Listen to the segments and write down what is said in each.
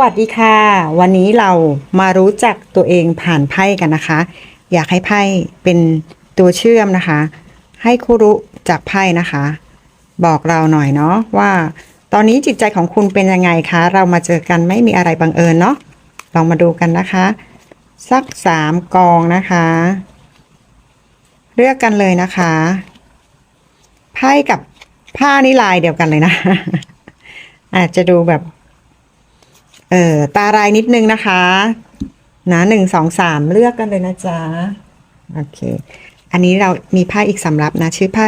วัสดีค่ะ วันนี้เรามารู้จักตัวเองผ่านไพ่กันนะคะ อยากให้ไพ่เป็นตัวเชื่อมนะคะ ให้ครูรู้จากไพ่นะคะ บอกเราหน่อยเนาะว่า ตอนนี้จิตใจของคุณเป็นยังไงคะ เรามาเจอกันไม่มีอะไรบังเอิญเนาะลองมาดูกันนะคะ สักสามกองนะคะ เลือกกันเลยนะคะไพ่กับผ้านี่ลายเดียวกันเลยนะ อาจจะดูแบบ เออตารายนิดนึงนะคะ นะหนึ่งสองสามเลือกกันเลยนะจ๊ะ โอเค อันนี้เรามีไพ่อีกสำรับนะ ชื่อไพ่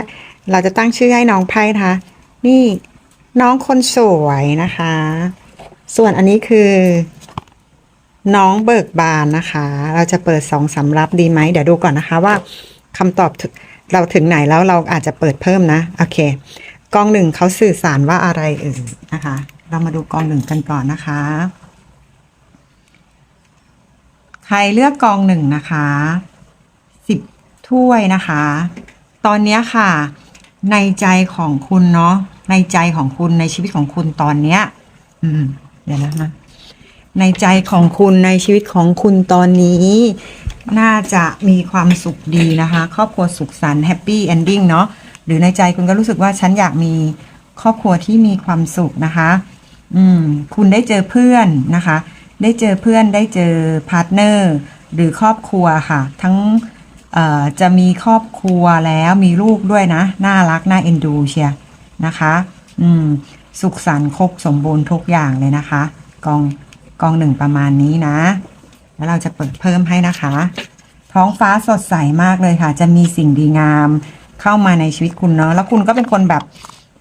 เราจะตั้งชื่อให้น้องไพ่นะคะ นี่น้องคนสวยนะคะ ส่วนอันนี้คือ น้องเบิกบานนะคะ เราจะเปิดสองสำรับดีไหมเดี๋ยวดูก่อนนะคะว่าคำตอบเราถึงไหนแล้วเราอาจจะเปิดเพิ่มนะ โอเค กองหนึ่งเขาสื่อสารว่าอะไรเอ่ยนะคะ เรามาดูกองหนึ่งกันก่อนนะคะ ใครเลือกกองหนึ่งนะคะสิบถ้วยนะคะ ตอนนี้ค่ะ ในใจของคุณเนาะในใจของคุณในชีวิตของคุณตอนเนี้ย อืม เดี๋ยวนะคะในใจของคุณในชีวิตของคุณตอนนี้ น่าจะมีความสุขดีนะคะ ครอบครัวสุขสันต์แฮปปี้เอนดิ้งเนาะหรือในใจคุณก็รู้สึกว่าฉันอยากมีครอบครัวที่มีความสุขนะคะ อืมคุณได้เจอเพื่อนนะคะ ได้เจอเพื่อนได้เจอพาร์ทเนอร์หรือครอบครัวค่ะ ทั้งเอ่อจะมีครอบครัวแล้วมีลูกด้วยนะ น่ารัก น่าเอ็นดูเชียนะคะ อืม สุขสันต์ครบสมบูรณ์ทุกอย่างเลยนะคะ กองกองหนึ่งประมาณนี้นะ แล้วเราจะเปิดเพิ่มให้นะคะ ท้องฟ้าสดใสมากเลยค่ะ จะมีสิ่งดีงามเข้ามาในชีวิตคุณเนาะแล้วคุณก็เป็นคนแบบ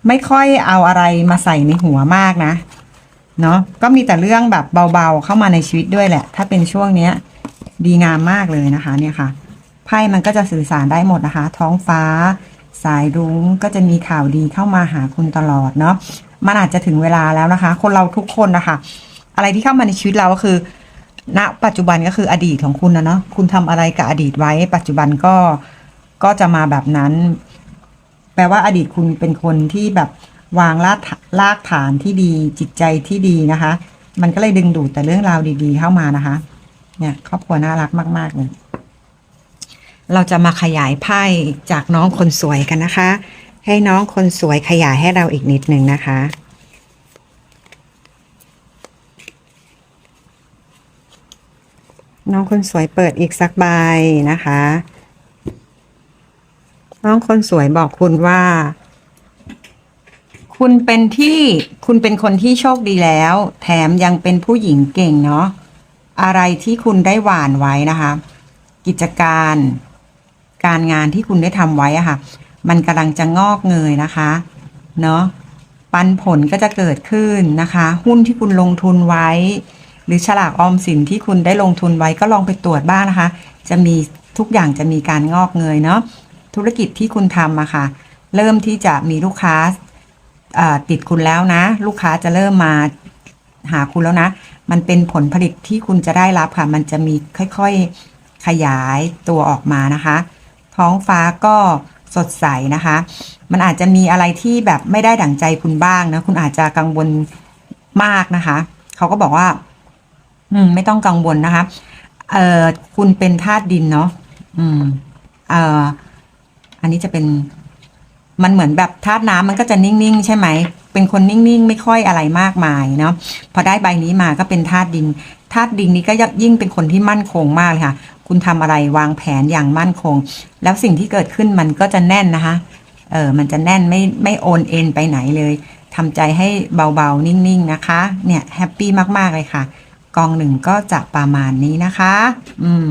ไม่ค่อยเอาอะไรมาใส่ในหัวมากนะ เนาะก็มีแต่เรื่องแบบเบาๆเข้ามาในชีวิตด้วยแหละ ถ้าเป็นช่วงเนี้ย ดีงามมากเลยนะคะ เนี่ยค่ะไพ่มันก็จะสื่อสารได้หมดนะคะ ท้องฟ้า สายรุ้งก็จะมีข่าวดีเข้ามาหาคุณตลอดเนาะมันอาจจะถึงเวลาแล้วนะคะ คนเราทุกคนนะคะอะไรที่เข้ามาในชีวิตเราก็คือณปัจจุบันก็คืออดีตของคุณนะเนาะคุณทำอะไรกับอดีตไว้ ปัจจุบันก็ก็จะมาแบบนั้น แปลว่าอดีตคุณเป็นคนที่แบบ วางรากรากฐานที่ดีจิตใจที่ดีนะคะ มันก็เลยดึงดูดแต่เรื่องราวดี ๆ เข้ามานะคะ เนี่ยครอบครัวน่ารักมาก ๆ เลย เราจะมาขยายไพ่จากน้องคนสวยกันนะคะ ให้น้องคนสวยขยายให้เราอีกนิดหนึ่งนะคะน้องคนสวยเปิดอีกสักใบนะคะ น้องคนสวยบอกคุณว่า คุณเป็นที่คุณเป็นคนที่โชคดีแล้ว แถมยังเป็นผู้หญิงเก่งเนาะอะไรที่คุณได้หวานไว้นะคะ กิจการ การงานที่คุณได้ทำไว้อะค่ะ มันกำลังจะงอกเงยนะคะเนาะปันผลก็จะเกิดขึ้นนะคะ หุ้นที่คุณลงทุนไว้ หรือฉลากออมสินที่คุณได้ลงทุนไว้ก็ลองไปตรวจบ้างนะคะ จะมีทุกอย่างจะมีการงอกเงยเนาะธุรกิจที่คุณทำอะค่ะ เริ่มที่จะมีลูกค้าอ่า ติดคุณแล้วนะ ลูกค้าจะเริ่มมาหาคุณแล้วนะ มันเป็นผลผลิตที่คุณจะได้รับค่ะ มันจะมีค่อยๆขยายตัวออกมานะคะ ท้องฟ้าก็สดใสนะคะ มันอาจจะมีอะไรที่แบบไม่ได้ดั่งใจคุณบ้างนะ คุณอาจจะกังวลมากนะคะ เขาก็บอกว่า อืม ไม่ต้องกังวลนะคะ เอ่อ คุณเป็นธาตุดินเนาะ อืม เอ่อ อันนี้จะเป็น มันเหมือนแบบธาตุน้ำมันก็จะนิ่งๆ ใช่ไหม เป็นคนนิ่งๆ ไม่ค่อยอะไรมากมายเนาะ พอได้ใบนี้มาก็เป็นธาตุดิน ธาตุดินนี้ก็ยิ่งเป็นคนที่มั่นคงมากเลยค่ะ คุณทำอะไรวางแผนอย่างมั่นคง แล้วสิ่งที่เกิดขึ้นมันก็จะแน่นนะคะ เออ มันจะแน่นไม่ไม่โอนเอ็นไปไหนเลยทำใจให้เบาๆ นิ่งๆ นะคะ เนี่ยแฮปปี้มากๆ เลยค่ะ กองหนึ่งก็จะประมาณนี้นะคะ อืม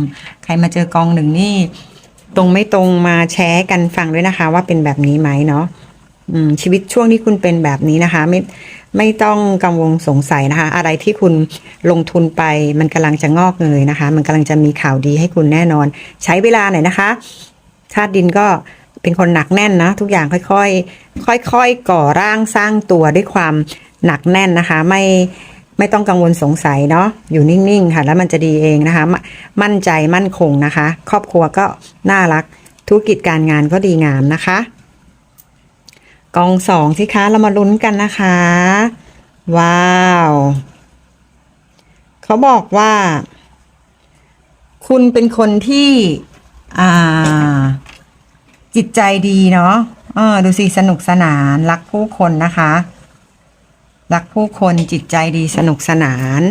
ใครมาเจอกองหนึ่งนี่ ตรงไม่ตรงมาแชร์กันฟังด้วยนะคะ ว่าเป็นแบบนี้ไหมเนาะชีวิตช่วงที่คุณเป็นแบบนี้นะคะ ไม่ไม่ต้องกังวลสงสัยนะคะ อะไรที่คุณลงทุนไปมันกำลังจะงอกเงยนะคะ มันกำลังจะมีข่าวดีให้คุณแน่นอน ใช้เวลาหน่อยนะคะธาตุดินก็เป็นคนหนักแน่นนะ ทุกอย่างค่อยๆค่อยๆก่อร่างสร้างตัวด้วยความหนักแน่นนะคะ ไม่ ไม่ต้องกังวลสงสัยเนาะอยู่นิ่งๆค่ะ แล้วมันจะดีเองนะคะมมั่นใจมั่นคงนะคะ ครอบครัวก็น่ารักธุรกิจการงานก็ดีงามนะคะ กองสองสิคะเรามาลุ้นกันนะคะ ว้าว เขาบอกว่า คุณเป็นคนที่อ่า จิตใจดีเนาะเออดูสิสนุกสนานรักผู้คนนะคะ รักผู้คนจิตใจดีสนุกสนาน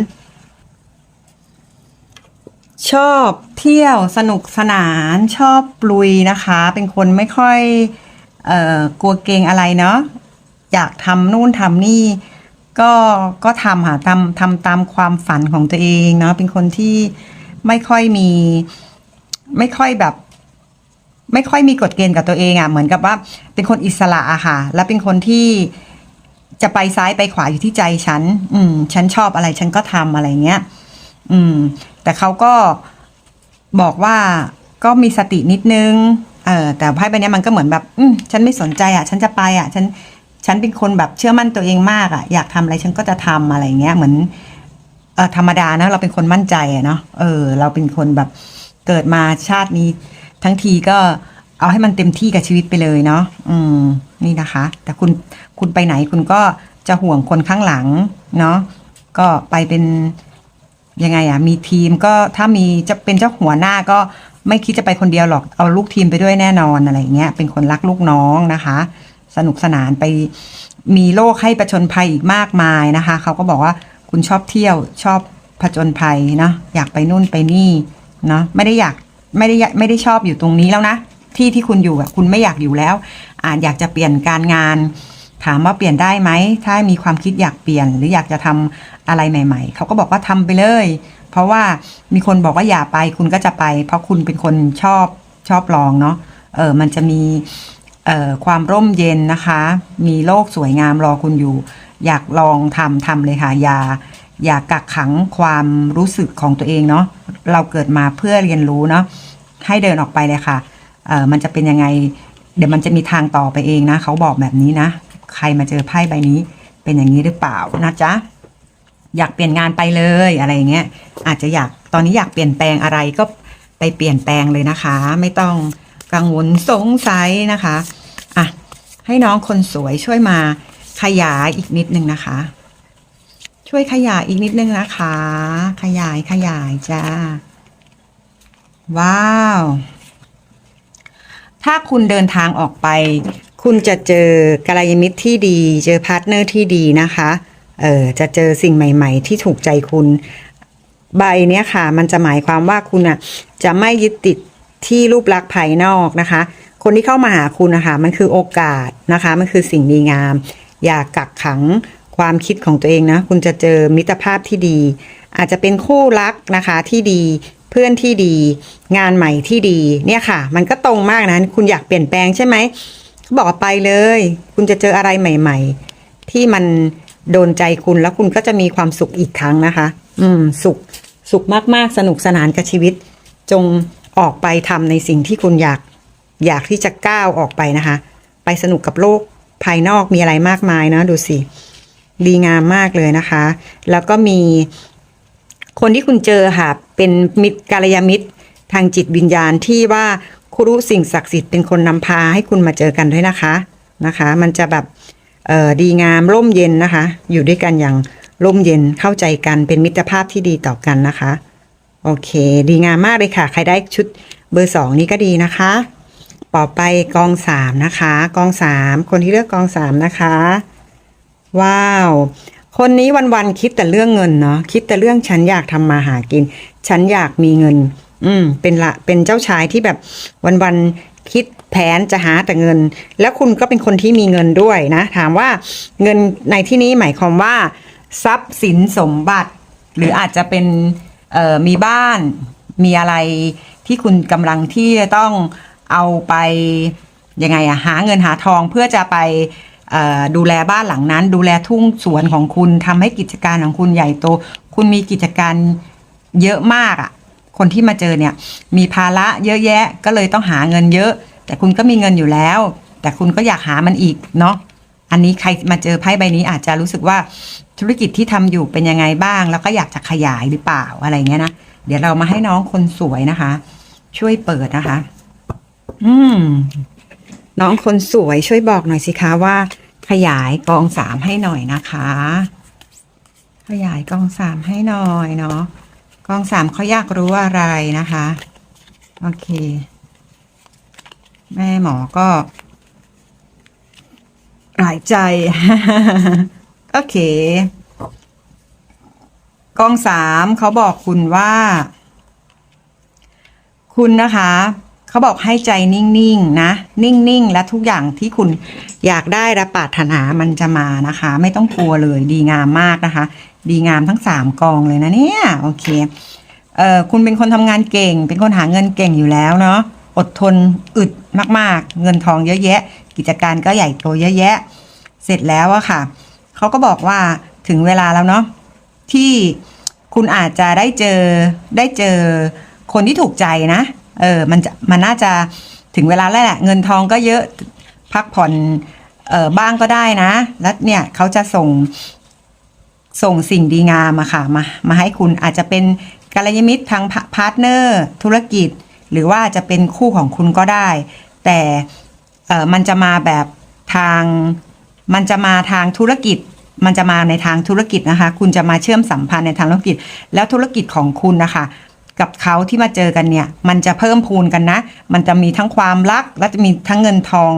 ชอบเที่ยวสนุกสนานชอบลุยนะคะ เป็นคนไม่ค่อยเอ่อกลัวเกงอะไรเนาะอยากทำนู่นทำนี่ ก็ก็ทำค่ะทำทำตามความฝันของตัวเองเนาะเป็นคนที่ไม่ค่อยมี ไม่ค่อยแบบ ไม่ค่อยมีกฎเกณฑ์กับตัวเองอะ่ะเหมือนกับว่าเป็นคนอิสระอะค่ะ และเป็นคนที่ จะไปซ้ายไปขวาอยู่ที่ใจฉัน อืม ฉันชอบอะไรฉันก็ทำอะไรเงี้ย อืม แต่เขาก็บอกว่าก็มีสตินิดนึง เออแต่ไพ่ใบนี้มันก็เหมือนแบบ อืมฉันไม่สนใจอะ่ะ ฉันจะไปอะ่ะ ฉัน ฉันเป็นคนแบบเชื่อมั่นตัวเองมากอะ่ะ อยากทำอะไรฉันก็จะทำอะไรเงี้ย เหมือน เออธรรมดานะเราเป็นคนมั่นใจอะเนาะ เออ เราเป็นคนแบบเกิดมาชาตินี้ ทั้งทีก็ เอาให้มันเต็มที่กับชีวิตไปเลยเนาะอืมนี่นะคะ แต่คุณคุณไปไหนคุณก็จะห่วงคนข้างหลังเนาะก็ไปเป็นยังไงอะมีทีมก็ถ้ามีจะเป็นเจ้าหัวหน้าก็ไม่คิดจะไปคนเดียวหรอกเอาลูกทีมไปด้วยแน่นอนอะไรเงี้ยเป็นคนรักลูกน้องนะคะ สนุกสนานไปมีโลกให้ประชนภัยอีกมากมายนะคะเขาก็บอกว่าคุณชอบเที่ยวชอบผจญภัยเนาะอยากไปนู่นไปนี่เนาะไม่ได้อยากไม่ได้ไม่ได้ชอบอยู่ตรงนี้แล้วนะ ที่ที่คุณอยู่อะคุณไม่อยากอยู่แล้ว อาจอยากจะเปลี่ยนการงาน ถามว่าเปลี่ยนได้ไหม ถ้ามีความคิดอยากเปลี่ยนหรืออยากจะทำอะไรใหม่ ๆ เขาก็บอกว่าทำไปเลย เพราะว่ามีคนบอกว่าอย่าไปคุณก็จะไป เพราะคุณเป็นคนชอบชอบลองเนาะเออมันจะมีเอ่อความร่มเย็นนะคะ มีโลกสวยงามรอคุณอยู่ อยากลองทำทำเลยค่ะอย่าอย่ากักขังความรู้สึกของตัวเองเนาะเราเกิดมาเพื่อเรียนรู้เนาะให้เดินออกไปเลยค่ะ เออมันจะเป็นยังไง เดี๋ยวมันจะมีทางต่อไปเองนะ เขาบอกแบบนี้นะ ใครมาเจอไพ่ใบนี้ เป็นอย่างนี้หรือเปล่านะจ๊ะ อยากเปลี่ยนงานไปเลยอะไรเงี้ย อาจจะอยาก ตอนนี้อยากเปลี่ยนแปลงอะไรก็ไปเปลี่ยนแปลงเลยนะคะ ไม่ต้องกังวลสงสัยนะคะ อะ ให้น้องคนสวยช่วยมาขยายอีกนิดนึงนะคะ ช่วยขยายอีกนิดนึงนะคะ ขยายขยายจ้า ว้าว ถ้าคุณเดินทางออกไป คุณจะเจอกัลยาณมิตรที่ดี เจอพาร์ทเนอร์ที่ดีนะคะเออจะเจอสิ่งใหม่ ๆ ที่ถูกใจคุณใบเนี้ยค่ะ มันจะหมายความว่าคุณอะจะไม่ยึดติดที่รูปลักษณ์ภายนอกนะคะ คนที่เข้ามาหาคุณนะคะมันคือโอกาสนะคะ มันคือสิ่งดีงาม อย่ากักขังความคิดของตัวเองนะ คุณจะเจอมิตรภาพที่ดี อาจจะเป็นคู่รักนะคะที่ดี เพื่อนที่ดี งานใหม่ที่ดีเนี่ยค่ะ มันก็ตรงมากนะคุณอยากเปลี่ยนแปลงใช่ไหมบอกไปเลย คุณจะเจออะไรใหม่ ๆ ที่มันโดนใจคุณแล้วคุณก็จะมีความสุขอีกครั้งนะคะ อืม สุขสุขมากๆ สนุกสนานกับชีวิต จงออกไปทำในสิ่งที่คุณอยาก อยากที่จะก้าวออกไปนะคะ ไปสนุกกับโลกภายนอกมีอะไรมากมายนะ ดูสิ ดีงามมากเลยนะคะ แล้วก็มีคนที่คุณเจอค่ะ เป็นมิตรกาลยามิตรทางจิตวิญญาณที่ว่าครูสิ่งศักดิ์สิทธิ์เป็นคนนำพาให้คุณมาเจอกันด้วยนะคะนะคะ มันจะแบบเออดีงามร่มเย็นนะคะ อยู่ด้วยกันอย่างร่มเย็นเข้าใจกันเป็นมิตรภาพที่ดีต่อกันนะคะ โอเค ดีงามมากเลยค่ะ ใครได้ชุดเบอร์สองนี่ก็ดีนะคะต่อไปกองสามนะคะ กองสามคนที่เลือกกองสามนะคะ ว้าว คนนี้วันๆคิดแต่เรื่องเงินเนาะคิดแต่เรื่องฉันอยากทำมาหากิน ฉันอยากมีเงิน อืม เป็นละเป็นเจ้าชายที่แบบวันๆคิดแผนจะหาแต่เงิน แล้วคุณก็เป็นคนที่มีเงินด้วยนะ ถามว่าเงินในที่นี้หมายความว่า ทรัพย์สินสมบัติ หรืออาจจะเป็นเอ่อมีบ้านมีอะไรที่คุณกำลังที่จะต้องเอาไปยังไงอะหาเงินหาทองเพื่อจะไป ดูแลบ้านหลังนั้น ดูแลทุ่งสวนของคุณทำให้กิจการของคุณใหญ่โต คุณมีกิจการเยอะมากอะคนที่มาเจอเนี่ย มีภาระเยอะแยะก็เลยต้องหาเงินเยอะ แต่คุณก็มีเงินอยู่แล้ว แต่คุณก็อยากหามันอีกเนาะอันนี้ใครมาเจอไพ่ใบนี้อาจจะรู้สึกว่าธุรกิจที่ทำอยู่เป็นยังไงบ้าง แล้วก็อยากจะขยายหรือเปล่าอะไรเงี้ยนะเดี๋ยวเรามาให้น้องคนสวยนะคะ ช่วยเปิดนะคะ อืม น้องคนสวยช่วยบอกหน่อยสิคะว่า ขยายกองสามให้หน่อยนะคะ ขยายกองสามให้หน่อยเนาะกองสามเขาอยากรู้อะไรนะคะ โอเค แม่หมอก็หลายใจ โอเค กองสามเขาบอกคุณว่า คุณนะคะ เขาบอกให้ใจนิ่งๆนะ นิ่งๆ และทุกอย่างที่คุณอยากได้และปรารถนามันจะมานะคะ ไม่ต้องกลัวเลยดีงามมากนะคะ ดีงามทั้งสามกองเลยนะเนี่ยโอเคเอ่อคุณเป็นคนทำงานเก่ง เป็นคนหาเงินเก่งอยู่แล้วเนาะอดทนอึดมากๆ เงินทองเยอะแยะ กิจการก็ใหญ่โตเยอะแยะ เสร็จแล้วอะค่ะเขาก็บอกว่าถึงเวลาแล้วเนาะที่คุณอาจจะได้เจอได้เจอคนที่ถูกใจนะ เออมันจะมันน่าจะถึงเวลาแล้วแหละเงินทองก็เยอะพักผ่อนเออบ้างก็ได้นะ แล้วเนี่ยเขาจะส่งส่งสิ่งดีงามมาค่ะมามาให้คุณอาจจะเป็นกัลยาณมิตรทางพาพาร์ทเนอร์ธุรกิจ หรือว่าจะเป็นคู่ของคุณก็ได้ แต่เออมันจะมาแบบทางมันจะมาทางธุรกิจ มันจะมาในทางธุรกิจนะคะ คุณจะมาเชื่อมสัมพันธ์ในทางธุรกิจ แล้วธุรกิจของคุณนะคะ กับเขาที่มาเจอกันเนี่ย มันจะเพิ่มพูนกันนะ มันจะมีทั้งความรัก และจะมีทั้งเงินทอง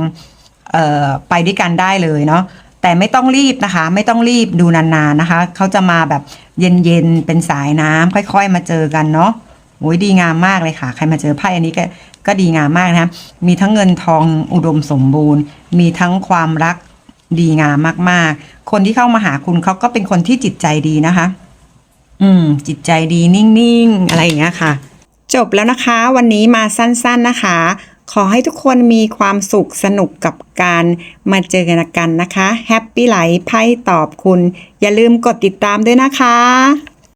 ออไปด้วยกันได้เลยเนาะแต่ไม่ต้องรีบนะคะ ไม่ต้องรีบดูนานๆนะคะ เขาจะมาแบบเย็นๆเป็นสายน้ำค่อยๆ มาเจอกันเนาะโอ้ยดีงามมากเลยค่ะ ใครมาเจอไพ่อันนี้ก็ก็ดีงามมากนะคะมีทั้งเงินทองอุดมสมบูรณ์ มีทั้งความรักดีงามมากๆ คนที่เข้ามาหาคุณเขาก็เป็นคนที่จิตใจดีนะคะ อืม จิตใจดีนิ่งๆ อะไรอย่างเงี้ยค่ะ จบแล้วนะคะ วันนี้มาสั้นๆนะคะ ขอให้ทุกคนมีความสุขสนุกกับการมาเจอกันนะคะแฮปปี้ไลฟ์ไพ่ตอบคุณ อย่าลืมกดติดตามด้วยนะคะ